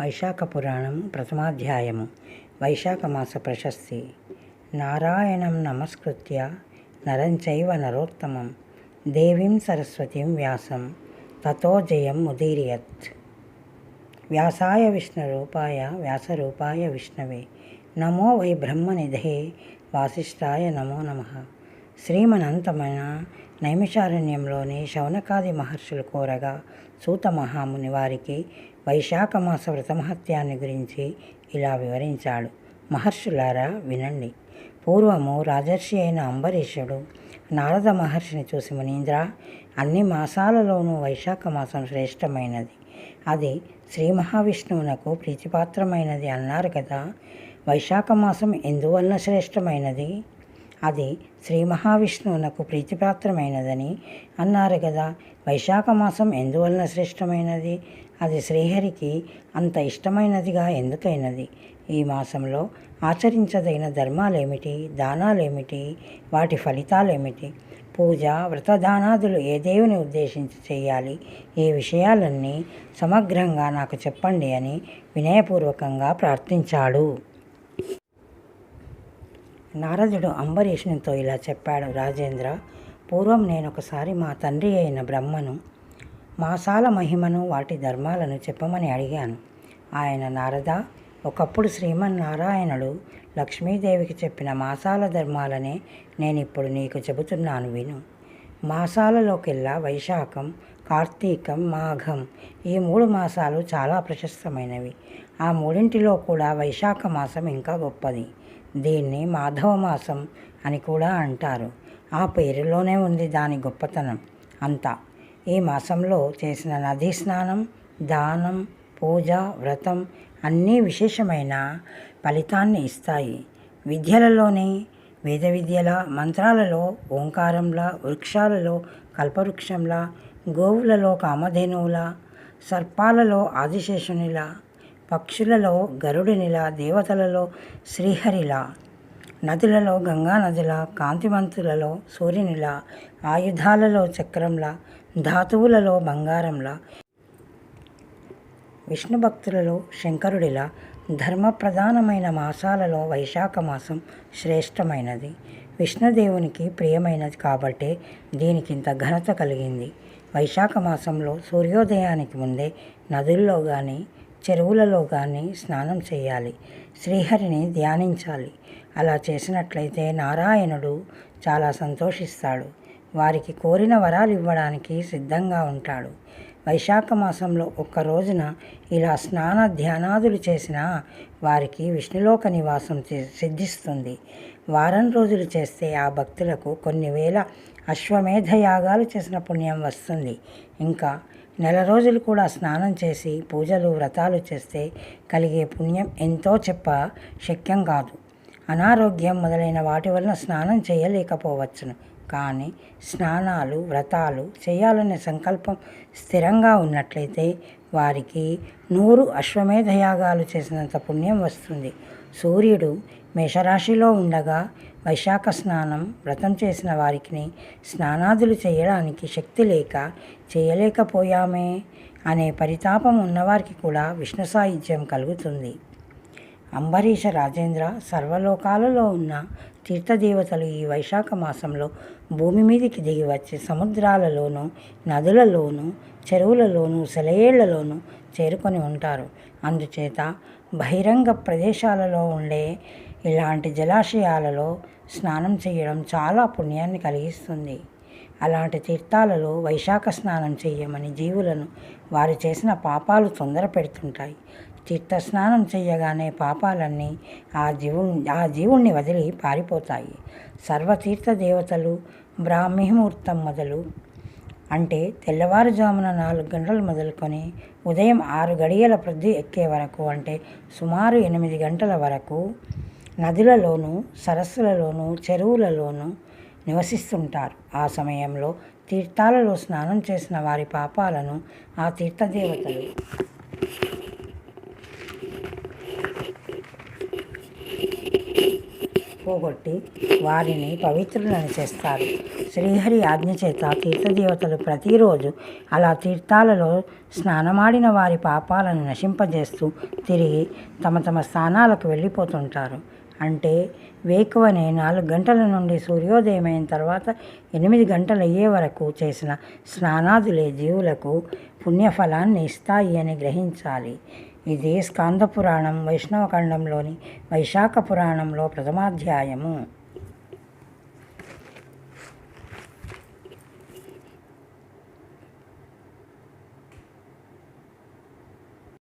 వైశాఖ పురాణం ప్రథమాధ్యాయము. వైశాఖ మాస ప్రశస్తి. నారాయణం నమస్కృత్య నరంచైవ నరోత్తమం. దేవీం సరస్వతీం వ్యాసం. తతో జయం ముదీర్యత్. వ్యాసాయ విష్ణురూపాయ వ్యాసరూపాయ విష్ణవే. నమో వై బ్రహ్మనిధే వాసిష్ఠాయ నమో నమ. శ్రీమనంతమైన నైమిషారణ్యంలోని శౌనకాది మహర్షులు కోరగా సూత మహాముని వారికి వైశాఖ మాస వ్రతమహత్యాన్ని గురించి ఇలా వివరించాడు. మహర్షులారా వినండి. పూర్వము రాజర్షి అయిన అంబరీషుడు నారద మహర్షిని చూసి మునీంద్ర అన్ని మాసాలలోనూ వైశాఖ మాసం శ్రేష్టమైనది. అది శ్రీ మహావిష్ణువునకు ప్రీతిపాత్రమైనది అన్నారు కదా వైశాఖ మాసం ఎందువలన శ్రేష్టమైనది? అది శ్రీ మహావిష్ణువునకు ప్రీతిపాత్రమైనదని అన్నారు కదా వైశాఖ మాసం ఎందువలన శ్రేష్టమైనది? అది శ్రీహరికి అంత ఇష్టమైనదిగా ఎందుకైనది? ఈ మాసంలో ఆచరించదగిన ధర్మాలేమిటి? దానాలేమిటి? వాటి ఫలితాలేమిటి? పూజ వ్రతదానాదులు ఏ దేవుని ఉద్దేశించి చేయాలి? ఈ విషయాలన్నీ సమగ్రంగా నాకు చెప్పండి అని వినయపూర్వకంగా ప్రార్థించాడు. నారదుడు అంబరీషునితో ఇలా చెప్పాడు రాజేంద్ర పూర్వం నేను ఒకసారి మా తండ్రి అయిన బ్రహ్మను మాసాల మహిమను వాటి ధర్మాలను చెప్పమని అడిగాను. ఆయన నారద ఒకప్పుడు శ్రీమన్నారాయణుడు లక్ష్మీదేవికి చెప్పిన మాసాల ధర్మాలనే నేను ఇప్పుడు నీకు చెబుతున్నాను విను. మాసాలలోకెల్లా వైశాఖం కార్తీకం మాఘం ఈ మూడు మాసాలు చాలా ప్రశస్తమైనవి. ఆ మూడింటిలో కూడా వైశాఖ మాసం ఇంకా గొప్పది. దీన్ని మాధవ మాసం అని కూడా అంటారు. ఆ పేరులోనే ఉంది దాని గొప్పతనం. అంతా ఈ మాసంలో చేసిన నదీ స్నానం దానం పూజ వ్రతం అన్నీ విశేషమైన ఫలితాన్ని ఇస్తాయి. విద్యలలోని వేద విద్యల మంత్రాలలో ఓంకారంలా వృక్షాలలో కల్పవృక్షంలా గోవులలో కామధేనువుల సర్పాలలో ఆదిశేషునిలా పక్షులలో గరుడినిలా దేవతలలో శ్రీహరిలా నదులలో గంగా నదుల కాంతిమంతులలో సూర్యునిలా ఆయుధాలలో చక్రంలా ధాతువులలో బంగారంలా విష్ణు భక్తులలో శంకరుడిలా ధర్మప్రధానమైన మాసాలలో వైశాఖ మాసం శ్రేష్టమైనది. విష్ణుదేవునికి ప్రియమైనది కాబట్టే దీనికింత ఘనత కలిగింది. వైశాఖ మాసంలో సూర్యోదయానికి ముందే నదుల్లో కానీ చెరువులలో కానీ స్నానం చేయాలి. శ్రీహరిని ధ్యానించాలి. అలా చేసినట్లయితే నారాయణుడు చాలా సంతోషిస్తాడు. వారికి కోరిన వరాలు ఇవ్వడానికి సిద్ధంగా ఉంటాడు. వైశాఖ మాసంలో ఒక్క రోజున ఇలా స్నాన ధ్యానాదులు చేసినా వారికి విష్ణులోక నివాసం సిద్ధిస్తుంది. వారం రోజులు చేస్తే ఆ భక్తులకు కొన్ని వేల అశ్వమేధ యాగాలు చేసిన పుణ్యం వస్తుంది. ఇంకా నెల రోజులు కూడా స్నానం చేసి పూజలు వ్రతాలు చేస్తే కలిగే పుణ్యం ఎంతో చెప్ప శక్యం కాదు. అనారోగ్యం మొదలైన వాటి వలన స్నానం చేయలేకపోవచ్చును. కానీ స్నానాలు వ్రతాలు చేయాలనే సంకల్పం స్థిరంగా ఉన్నట్లయితే వారికి నూరు అశ్వమేధయాగాలు చేసినంత పుణ్యం వస్తుంది. సూర్యుడు మేషరాశిలో ఉండగా వైశాఖ స్నానం వ్రతం చేసిన వారికి స్నానాదులు చేయడానికి శక్తి లేక చేయలేకపోయామే అనే పరితాపం ఉన్నవారికి కూడా విష్ణు సాహిత్యం కలుగుతుంది. అంబరీష రాజేంద్ర సర్వలోకాలలో ఉన్న తీర్థదేవతలు ఈ వైశాఖ మాసంలో భూమి మీదకి దిగి వచ్చి సముద్రాలలోనూ నదులలోనూ చెరువులలోనూ సెలయేళ్ళలోనూ చేరుకొని ఉంటారు. అందుచేత బహిరంగ ప్రదేశాలలో ఉండే ఇలాంటి జలాశయాలలో స్నానం చేయడం చాలా పుణ్యాన్ని కలిగిస్తుంది. అలాంటి తీర్థాలలో వైశాఖ స్నానం చేయమని జీవులను వారు చేసిన పాపాలు తొందర పెడుతుంటాయి. తీర్థ స్నానం చేయగానే పాపాలన్నీ ఆ జీవు ఆ జీవుణ్ణి వదిలి పారిపోతాయి. సర్వతీర్థ దేవతలు బ్రాహ్మీముహూర్తం మొదలు అంటే తెల్లవారుజామున నాలుగు గంటలు మొదలుకొని ఉదయం ఆరు గడియల ప్రొద్దు ఎక్కే వరకు అంటే సుమారు ఎనిమిది గంటల వరకు నదులలోనూ సరస్సులలోనూ చెరువులలోనూ నివసిస్తుంటారు. ఆ సమయంలో తీర్థాలలో స్నానం చేసిన వారి పాపాలను ఆ తీర్థదేవతలు పోగొట్టి వారిని పవిత్రులను చేస్తారు. శ్రీహరి ఆజ్ఞ చేత తీర్థదేవతలు ప్రతిరోజు అలా తీర్థాలలో స్నానమాడిన వారి పాపాలను నశింపజేస్తూ తిరిగి తమ తమ స్థానాలకు వెళ్ళిపోతుంటారు. అంటే వేకువనే నాలుగు గంటల నుండి సూర్యోదయమైన తర్వాత ఎనిమిది గంటలు అయ్యే వరకు చేసిన స్నానాదులే జీవులకు పుణ్యఫలాన్ని ఇస్తాయి అని గ్రహించాలి. ఇది స్కాంద పురాణం వైష్ణవ ఖండంలోని వైశాఖ పురాణంలో ప్రథమాధ్యాయము.